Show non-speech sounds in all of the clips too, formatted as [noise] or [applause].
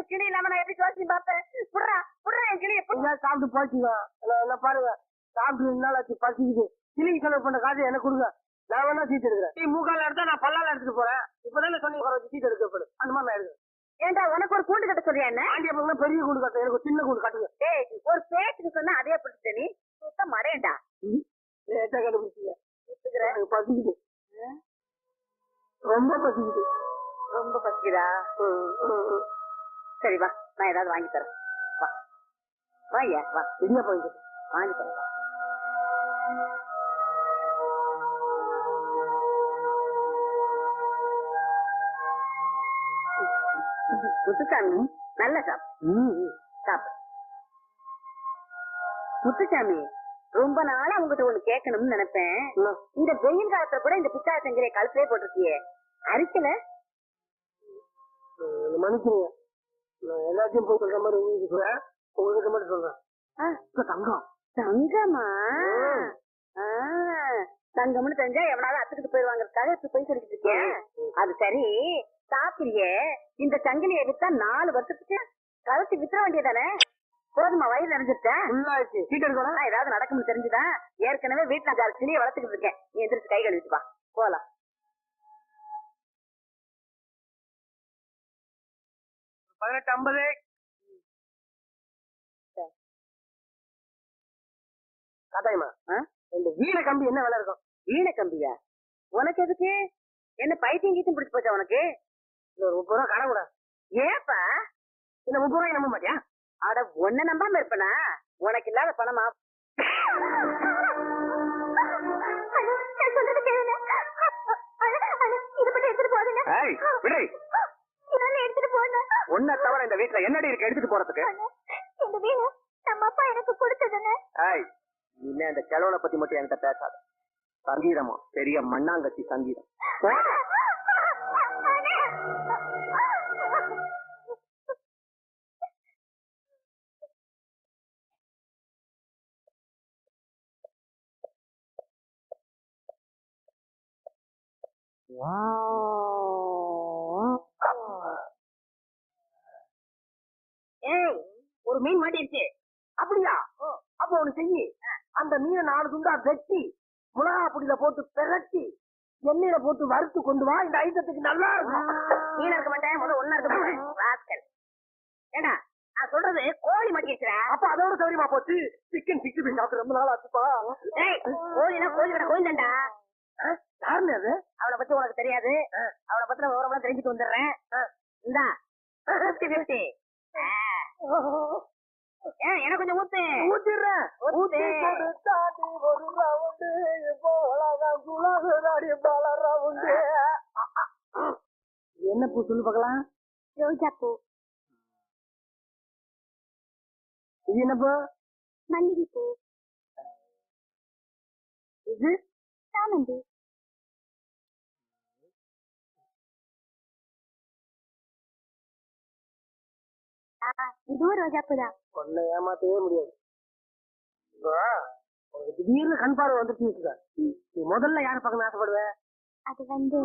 என் கிளி இல்லாம நான் எப்படி ஜோசி பார்ப்பேன் புடுறா புடுறா என் கிளியை புடுறா. சாப்பிட்டு போச்சுங்க என்ன பாருங்க. சாப்பிட்டு ஆச்சு பசிக்குது. கிளிக்கு செலவு பண்ண காசு எனக்கு கொடுங்க. நான் வேணா சீட் எடுக்கிறேன். நீ மூக்கால எடுத்தா நான் பல்லால எடுத்துட்டு போறேன். இப்பதானே சொன்னீங்க உட்கார வச்சு சீட் எடுக்கப்படு. அந்த மாதிரி நான் எடுக்கிறேன். ஏன்டா உனக்கு ஒரு கூண்டு கட்ட சொல்றியா என்ன? ஆண்டிய பக்கம் பெரிய கூண்டு கட்ட. எனக்கு சின்ன கூண்டு கட்டுங்க. டேய் ஒரு பேச்சுக்கு சொன்னா அதே பிடிச்சிட்ட நீ. சுத்த மடையண்டா லேட்டா கண்டுபிடிச்சீங்க எனக்கு பசிக்குது. ரொம்ப பசிக்குது. ரொம்ப பசிக்குதா? ஏதாவது வாங்கி தரேன். வா. வா. ஐயா வா இடியாப்பம் வாங்கிட்டு. வாங்கி தரேன் வா. முத்துசாமி நல்ல சாப்பிடு முத்துசாமி ரொம்ப நாளா உங்ககிட்ட ஒண்ணு கேட்கணும்னு நினைப்பேன்? இந்த வெயில் காலத்துல கூட இந்த பித்தா செங்கரை கழுத்திலே போட்டிருக்கியே. அரிக்கல? ம், மன்னிச்சுங்க நான் எல்லாத்தையும் போய் சொல்ற மாதிரி உங்களுக்கு சொல்றேன் உங்களுக்கு மட்டும் சொல்றேன் ஆ, இப்ப தங்கம். தங்கமா. ஆ, தங்கம்னு தெரிஞ்சா எவனாவது அத்துக்கிட்டு போயிருவாங்கிறதுக்காக இப்படி போய் சொல்லிட்டு இருக்கேன். அது சரி. சாப்பிடுறியே? இந்த சங்கிலியை வித்தா நாலு வருஷத்துக்கு கழுத்து வித்துற வேண்டியதானே? போதுமா வயிறு நிறைஞ்சிருச்சேன் ஃபுல்லாச்சு சீட் எடுக்கணும் ஏதாவது நடக்கும்னு தெரிஞ்சுதான் ஏற்கனவே வீட்டுல அஞ்சாறு கிளியை வளர்த்துக்கிட்டு இருக்கேன். நீ எந்திரிச்சு கை கழுவிட்டு வா. போலாம். பதினெட்டு ஐம்பது. காத்தாயமா ஆ? இந்த வீண கம்பி என்ன விலை இருக்கும்? வீண கம்பியா? உனக்கு எதுக்கு? என்ன பைத்தியம் கீத்தியம் பிடிச்சு போச்சா உனக்கு? ஒரு முப்பது ரூபா கடை கூட. ஏப்பா? இந்த முப்பது ரூபாய்க்கு நம்ப மாட்டியா? அட ஒன்ன நம்பாம இருப்பனா? உனக்கு இல்லாத பணமா? ஏய் விடு. உன்னை தவிர இந்த வீட்டுல என்னடி இருக்கு? எடுத்துட்டு போறதுக்கு. ஏய் இனிமே அந்த கிழவனை பத்தி மட்டும் என்கிட்ட பேசாத. சங்கீதமா? பெரிய மண்ணாங்கட்டி சங்கீதம். ஏய் ஒரு மீன் மாட்டிருச்சு. அப்படியா? அப்ப ஒண்ணு செய்யி அந்த மீனை நாலு துண்டா வெட்டி மிளகா பொடியில போட்டு பிரட்டி எண்ணெயில போட்டு வறுத்து கொண்டு வா. இந்த ஐட்டத்துக்கு நல்லா இருக்கும். மீன் இருக்க மாட்டேன். முதல்ல ஒன்னா இருக்க மாட்டேன் ராஸ்கல் ஏண்டா? நான் சொல்றது கோழி மாட்டிருச்சுடா அப்ப அதோட சௌரியமா போச்சு? சிக்கன் சிக்ஸ்டி ஃபைவ் சாப்பிட்டு ரொம்ப நாள் ஆச்சுப்பா. கோழினா கோழி கடை கோயில்தான்டா யாருன்னு அது? அவளை பத்தி உனக்கு தெரியாது. அவளை பத்தின விவரம்லாம் தெரிஞ்சுட்டு வந்துடுறேன். இந்தா பிப்டி பிப்டி எனக்கு கொஞ்சம் ஊத்து. ஊத்திடுறேன். ஊத்து. கொடுத்தாடி ஒரு ரவுண்டு போலாதான் குலாசுதாடி பல ரவுண்டு என்ன பூ சொல்லு பார்க்கலாம். ரோஜா பூ. இது என்ன பூ? மல்லிகை பூ. இது? சாமந்தி. இதுவும் ரோஜா பூ தான் உன்னை ஏமாத்தவே முடியாது. உனக்கு திடீர்னு கண் பார்வை வந்துருச்சு வச்சுக்க. நீ முதல்ல யாரை பார்க்கணும் ஆசைப்படுவ? அது வந்து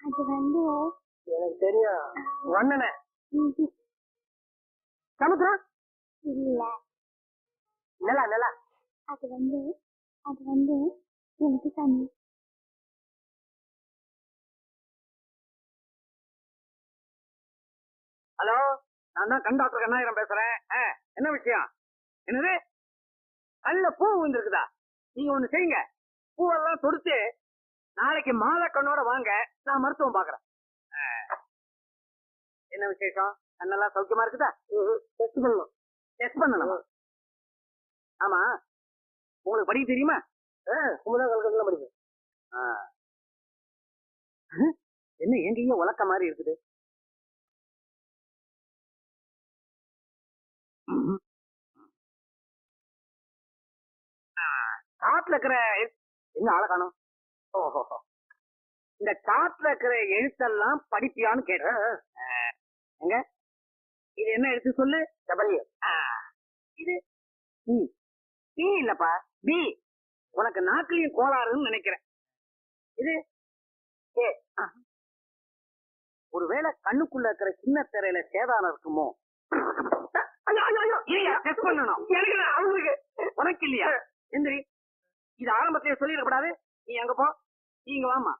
அது வந்து எனக்கு தெரியும். வண்ணன. சமுத்திரம்? இல்ல. நிலா நிலா. அது வந்து அது வந்து எனக்கு தண்ணி. ஹலோ நான் தான் கண்டாக்டர் கண்ணாயிரம் பேசுறேன். என்ன விஷயம்? என்னது? கல்ல பூ விழுந்திருக்குதா? நீங்க ஒண்ணு செய்யுங்க. பூவெல்லாம் தொடுத்து நாளைக்கு மாலை கண்ணோட வாங்க. நான் மருத்துவம் பாக்குறேன். என்ன விசேஷம்? கண்ணெல்லாம் சௌக்கியமா இருக்குதா? டெஸ்ட் பண்ணணும் டெஸ்ட் பண்ணணும் ஆமா. உங்களுக்கு படிக்க தெரியுமா? குமுதா கல்கத்தெல்லாம் படிப்பேன்? என்ன எங்கேயும் உலக்க மாதிரி இருக்குது? காட்டுல இருக்கிற என்ன ஆளை காணும்? ஓஹோ இந்த காட்டுல இருக்கிற எழுத்தெல்லாம் படிப்பியான்னு கேட்டேன் எங்க? இது என்ன எழுத்து சொல்லு? டபுள்யூ இது பி பி இல்லப்பா. பி உனக்கு நாக்கிலையும் கோளாறுன்னு நினைக்கிறேன். இது ஏ. ஒருவேளை கண்ணுக்குள்ள இருக்கிற சின்ன திரையில சேதாரம் இருக்குமோ? டெஸ்ட் பண்ணணும். எனக்கு அவங்களுக்கு உனக்கு இல்லையா? எந்திரி. இது ஆரம்பத்திலே சொல்லிடக்கூடாது. நீ அங்க போ. நீங்க வாமா.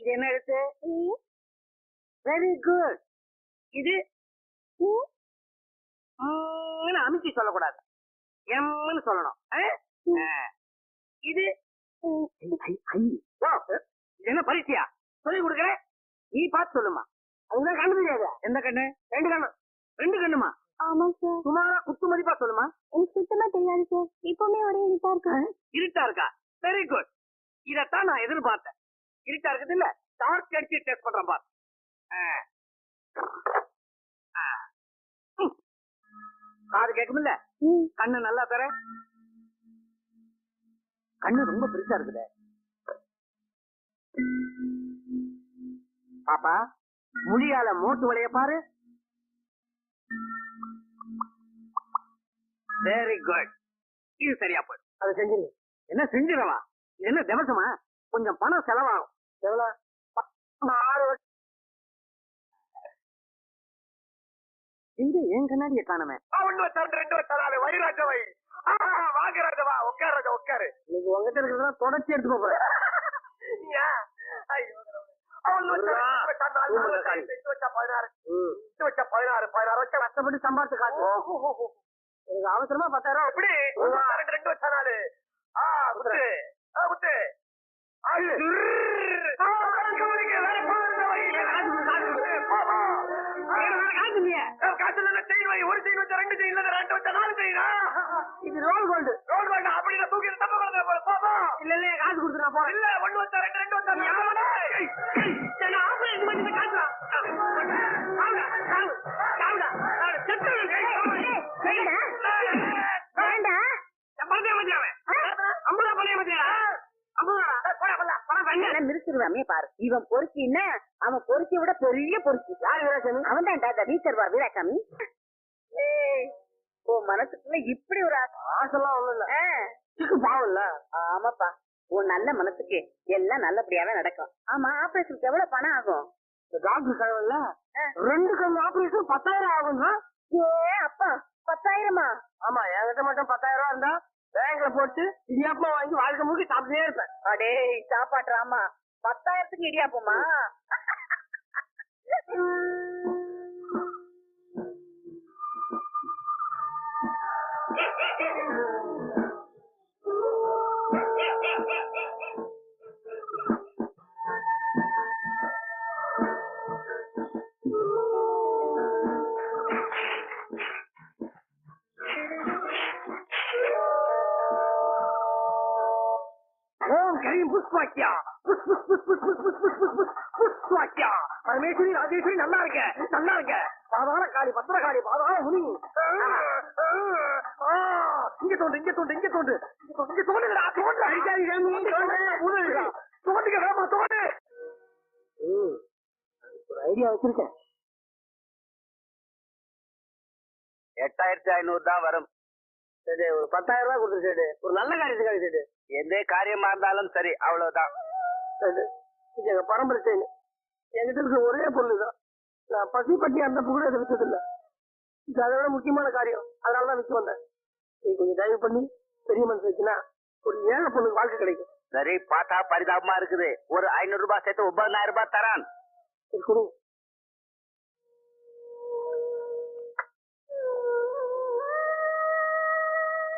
இது என்ன எழுத்து? வெரி குட் இது அமுக்கி சொல்லக்கூடாது. எம்னு சொல்லணும். இது இது என்ன பரிசையா சொல்லி கொடுக்குறேன். நீ பார்த்து சொல்லுமா எந்த கண்ணு? ரெண்டு கண்ணு. ரெண்டு கண்ணுமா? ஆமா சார் சுமாரா குத்து மதிப்பா சொல்லுமா? எனக்கு சுத்தமா தெரியாது சார் இப்பவுமே ஒரே இருட்டா இருக்கு. இருட்டா இருக்கா? வெரி குட் இதத்தான் நான் எதிர்பார்த்தேன். இருட்டா இருக்குது இல்ல? டார்க் அடிச்சு டெஸ்ட் பண்றேன் பார். காது கேட்குமில்ல கண்ணு நல்லா தர. கண்ணு ரொம்ப பெருசா இருக்குதே. பாப்பா. முடியால மோட்டு வளைய பாரு. வெரி குட் இது சரியா போயிடும். அதை செஞ்சிருங்க. என்ன செஞ்சிடவா? இது என்ன திவசமா? கொஞ்சம் பணம் செலவாகும். எவ்வளவு ஆறு வருஷம் இங்க ஏன் கண்ணாடிய காணுமே. ஒண்ணு வச்சாரு ரெண்டு வச்சாரு வைராஜவை. வாங்க ராஜவா உட்காரு ராஜா உட்காரு. இன்னைக்கு உங்ககிட்ட இருக்கிறதெல்லாம் தொடர்ச்சி எடுத்துக்கோ போறேன். [laughs] கஷ்டப்பட்டு சம்பாதிச்சு காசு. எனக்கு அவசரமா பத்தாயிரம் எப்படி ரெண்டு ரெண்டு வச்சா நாலு. ஆ குத்து. ஆ குத்து. இது ரோல் கோல்டு. Role gold? அப்படி தூக்கி தப்பு இல்ல இல்ல காசு கொடுத்து நான் போறேன். இல்ல ஒண்ணு வச்சா ரெண்டு பாரு. இவன் பொறுக்கின்னா அவன் பொறுக்கிய விட பெரிய பொறுக்கி. யார் வீராசாமி? அவன் தான் வீச்சர்வா வீராசாமி. ஏய், உன் மனசுக்குள்ள இப்படி ஒரு ஆசை. ஆசெல்லாம் ஒண்ணும் இல்ல. ஆ, சிக்கு பாவம் இல்ல ஆமாப்பா. உன் நல்ல மனசுக்கு எல்லாம் நல்லபடியாவே நடக்கும். ஆமா ஆபரேஷனுக்கு எவ்வளவு பணம் ஆகும்? டாக்டர் கனவுல ரெண்டு கண் ஆபரேஷன் பத்தாயிரம் ஆகுங்க ஏ அப்பா பத்தாயிரமா? ஆமா என்கிட்ட மட்டும் பத்தாயிரம் ரூபா இருந்தா பேங்க்ல போட்டு இடியாப்பமா வாங்கி வாழ்க்கை முழுக்க சாப்பிட்டே இருப்பேன். அடே சாப்பாட்டுறாமா பத்தாயிரத்துக்கு இடியாப்போமா? [laughs] ஓம் கரீம் புஷ்வாக்கியா புஷ் புஷ் புஷ் புஷ் புஷ் புஷ் புஷ் புஷ் புஷ் புஷ்வாக்கியா பரமேஸ்வரி ராஜேஸ்வரி நல்லா இருக்க நல்லா இருக்க பாதாள காளி பத்திரகாளி பாதாள முனி இங்க தோண்டு இங்க தோண்டு இங்க தோண்டு இங்க தோண்டு, இங்க தோண்டுங்கடா தோண்டு அடிக்காதீங்க தோண்டு தோண்டுங்க வேமா தோண்டு ஒரு ஐடியா வச்சிருக்கேன் எட்டாயிரத்தி ஐநூறு தான் வரும் சரி ஒரு பத்தாயிரம் ரூபாய் கொடுத்துரு ஒரு நல்ல காரியத்துக்காக சரி. எந்த காரியமா இருந்தாலும் சரி அவ்வளவுதான். சரி. இது எங்க பரம்பரை செயின் என்கிட்ட இருக்க ஒரே பொருள் தான் நான் பசி பட்டி அந்த புகழ வித்தது இல்ல இது அதை விட முக்கியமான காரியம். அதனால தான் விற்க வந்தேன். நீ கொஞ்சம் தயவு பண்ணி பெரிய மனசு வச்சுன்னா ஒரு ஏழை பொண்ணுக்கு வாழ்க்கை கிடைக்கும். சரி பார்த்தா பரிதாபமா இருக்குது. ஒரு ஐநூறு ரூபாய் சேர்த்து ஒன்பதாயிரம் ரூபாய் தரான். சரி கொடு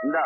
இந்தா